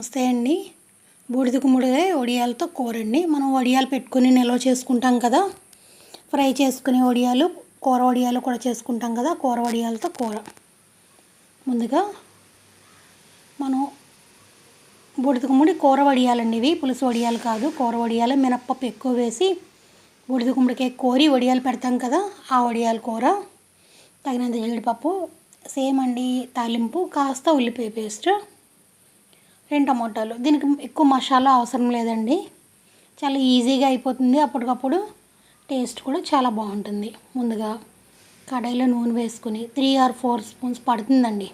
నమస్తే అండి. బూడిద గుమ్మడికాయ వడియాలతో కూర అండి మనం వడియాలు పెట్టుకుని నిల్వ చేసుకుంటాం కదా. ఫ్రై చేసుకునే వడియాలు కూర వడియాలు కూడా చేసుకుంటాం కదా. కూర వడియాలతో కూర. ముందుగా మనం బూడిద గుమ్మడి కూర వడియాలండి ఇవి. పులుసు వడియాలు కాదు. కూర వడియాలు మినప్పప్పు ఎక్కువ వేసి బూడిద గుమ్మడికాయ కోరి వడియాలు పెడతాం కదా. ఆ వడియాల కూర తగినంత జీడిపప్పు సేమ్ అండి తాలింపు కాస్త ఉల్లిపాయ పేస్ట్ రెండు టమోటాలు. దీనికి ఎక్కువ మసాలా అవసరం లేదండి. చాలా ఈజీగా అయిపోతుంది. అప్పటికప్పుడు టేస్ట్ కూడా చాలా బాగుంటుంది. ముందుగా కడాయిలో నూనె వేసుకుని త్రీ ఆర్ ఫోర్ స్పూన్స్ పడుతుందండి.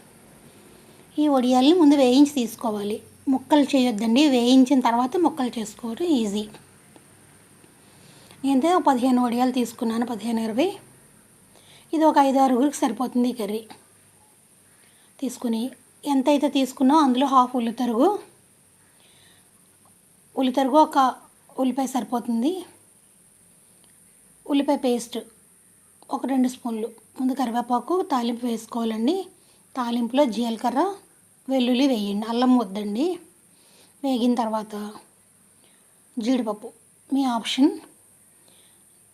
ఈ వడియాల్ని ముందు వేయించి తీసుకోవాలి. ముక్కలు చేయొద్దండి. వేయించిన తర్వాత ముక్కలు చేసుకోవడం ఈజీ. నేనైతే ఒక పదిహేను వడియాలు తీసుకున్నాను. పదిహేను ఇరవై ఇది ఒక ఐదు ఆరుగురికి సరిపోతుంది ఈ కర్రీ. తీసుకుని ఎంత అయితే తీసుకున్నా అందులో హాఫ్ ఉల్లితరుగు ఉల్లితరుగు ఒక ఉల్లిపాయ సరిపోతుంది. ఉల్లిపాయ పేస్ట్ ఒక రెండు స్పూన్లు. ముందు కరివేపాకు తాలింపు వేసుకోవాలండి. తాలింపులో జీలకర్ర వెల్లుల్లి వేయండి. అల్లం వద్దండి. వేగిన తర్వాత జీడిపప్పు. మీ ఆప్షన్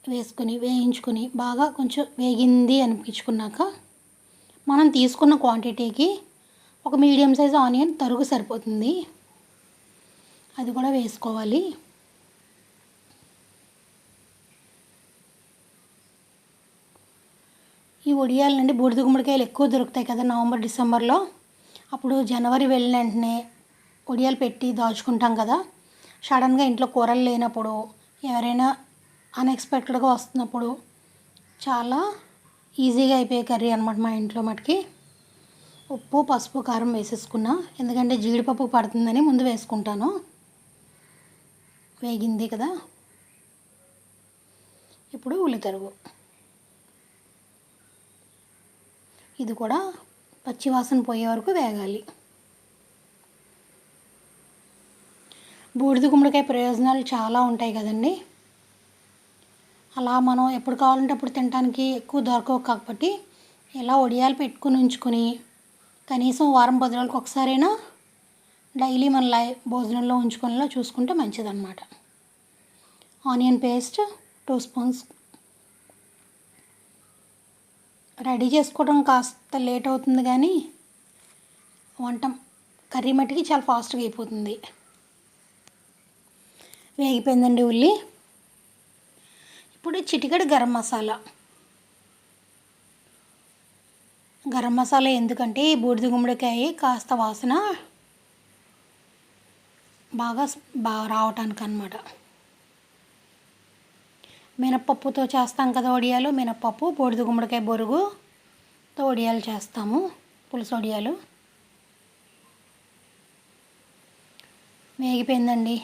వేసుకొని వేయించుకొని బాగా కొంచెం వేగింది అనిపించుకున్నాక మనం తీసుకున్న క్వాంటిటీకి ఒక మీడియం సైజ్ ఆనియన్ తరుగు సరిపోతుంది. అది కూడా వేసుకోవాలి. ఈ ఉడియాల నుండి బూడిద గుమ్మడికాయలు ఎక్కువ దొరుకుతాయి కదా నవంబర్ డిసెంబర్లో. అప్పుడు జనవరి వెళ్ళిన వెంటనే ఉడియాలు పెట్టి దాచుకుంటాం కదా. సడన్గా ఇంట్లో కూరలు లేనప్పుడు ఎవరైనా అన్ఎక్స్పెక్టెడ్గా వస్తున్నప్పుడు చాలా ఈజీగా అయిపోయే కర్రీ అనమాట మా ఇంట్లో మటుకి. ఉప్పు పసుపు కారం వేసేసుకున్నా. ఎందుకంటే జీడిపప్పు పడుతుందని ముందు వేసుకుంటాను. వేగింది కదా. ఇప్పుడు ఉల్లితరుగు. ఇది కూడా పచ్చివాసన పోయే వరకు వేగాలి. బూడిద గుమ్మడికాయ ప్రయోజనాలు చాలా ఉంటాయి కదండి. అలా మనం ఎప్పుడు కావాలంటే అప్పుడు తినడానికి ఎక్కువ దొరకవు. కాబట్టి ఇలా ఒడియాలు పెట్టుకుని ఉంచుకొని కనీసం వారం పది రోజులకు ఒకసారైనా డైలీ మన లై భోజనంలో ఉంచుకునేలా చూసుకుంటే మంచిదన్నమాట. Onion paste two spoons ready చేసుకోవడం కాస్త లేట్ అవుతుంది కానీ వంట కర్రీ మట్టికి చాలా ఫాస్ట్గా అయిపోతుంది. వేగిపోయిందండి ఉల్లి. ఇప్పుడు చిటికడి గరం మసాలా. గరం మసాలా ఎందుకంటే ఈ బూడిద గుమ్మడికాయ కాస్త వాసన బాగా బాగా రావటానికి అనమాట మినప్పప్పుతో చేస్తాం కదా వడియాలు. మినప్పప్పు బూడిద గుమ్మడికాయ బొరుగుతో వడియాలు చేస్తాము పులుసు వడియాలు. వేగిపోయిందండి.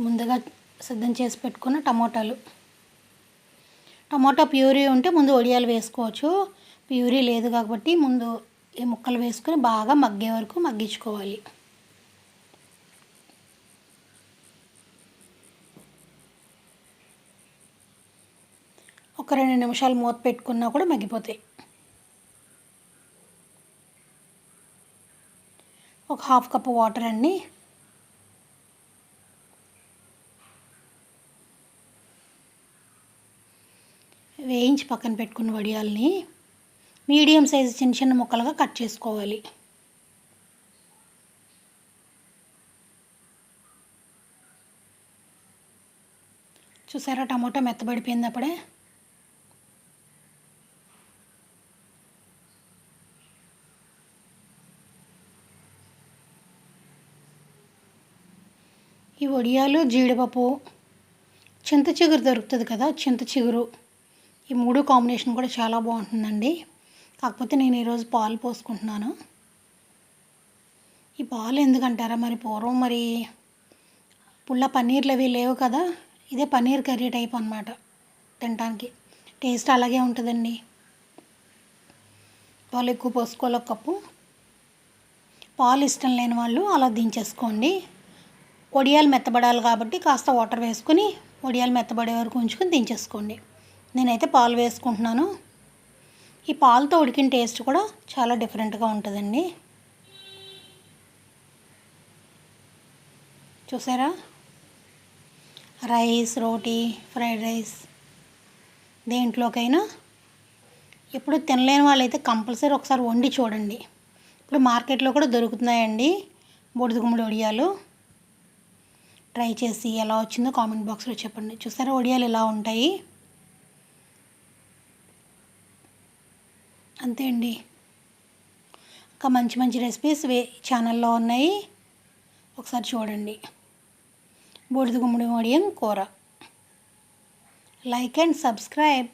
ముందుగా సిద్ధం చేసి పెట్టుకున్న టమోటాలు. టమోటా ప్యూరీ ఉంటే ముందు వడియాలు వేసుకోవచ్చు. ప్యూరీ లేదు కాబట్టి ముందు ఈ ముక్కలు వేసుకొని బాగా మగ్గే వరకు మగ్గించుకోవాలి. ఒక రెండు నిమిషాలు మూత పెట్టుకున్నా కూడా మగ్గిపోతాయి. ఒక హాఫ్ కప్ వాటర్ అండి వేయించి పక్కన పెట్టుకున్న వడియాల్ని మీడియం సైజు చిన్న చిన్న ముక్కలుగా కట్ చేసుకోవాలి. చూసారా టమాటా మెత్తబడిపోయింది అప్పుడే ఈ వడియాలు జీడిపప్పు చింత చిగురు దొరుకుతుంది కదా చింత చిగురు. ఈ మూడు కాంబినేషన్ కూడా చాలా బాగుంటుందండి. కాకపోతే నేను ఈరోజు పాలు పోసుకుంటున్నాను. ఈ పాలు ఎందుకంటారా? మరి పూర్వం మరి పుల్ల పన్నీర్లు అవి లేవు కదా? ఇదే పన్నీర్ కర్రీ టైప్ అనమాట తినడానికి టేస్ట్ అలాగే ఉంటుందండి. పాలు ఎక్కువ పోసుకోవాలి ఒక కప్పు. పాలు ఇష్టం లేని వాళ్ళు అలా దించేసుకోండి. వడియాలు మెత్తబడాలి కాబట్టి కాస్త వాటర్ వేసుకొని వడియాలు మెత్తబడే వరకు ఉంచుకొని దించేసుకోండి. నేనైతే పాలు వేసుకుంటున్నాను. ఈ పాలతో ఉడికిన టేస్ట్ కూడా చాలా డిఫరెంట్గా ఉంటుందండి. చూసారా? రైస్ రోటీ ఫ్రైడ్ రైస్ దేంట్లోకైనా ఎప్పుడు తినలేని వాళ్ళైతే కంపల్సరీ ఒకసారి వండి చూడండి. ఇప్పుడు మార్కెట్లో కూడా దొరుకుతున్నాయండి బూడిద గుమ్మడి వడియాలు ట్రై చేసి ఎలా వచ్చిందో కామెంట్ బాక్స్లో చెప్పండి. చూసారా వడియాలు ఎలా ఉంటాయి? అంతే అండి. ఇంకా మంచి మంచి రెసిపీస్ వే ఛానల్లో ఉన్నాయి. ఒకసారి చూడండి. బూడిద గుమ్మడి వడియం కూర. Like and subscribe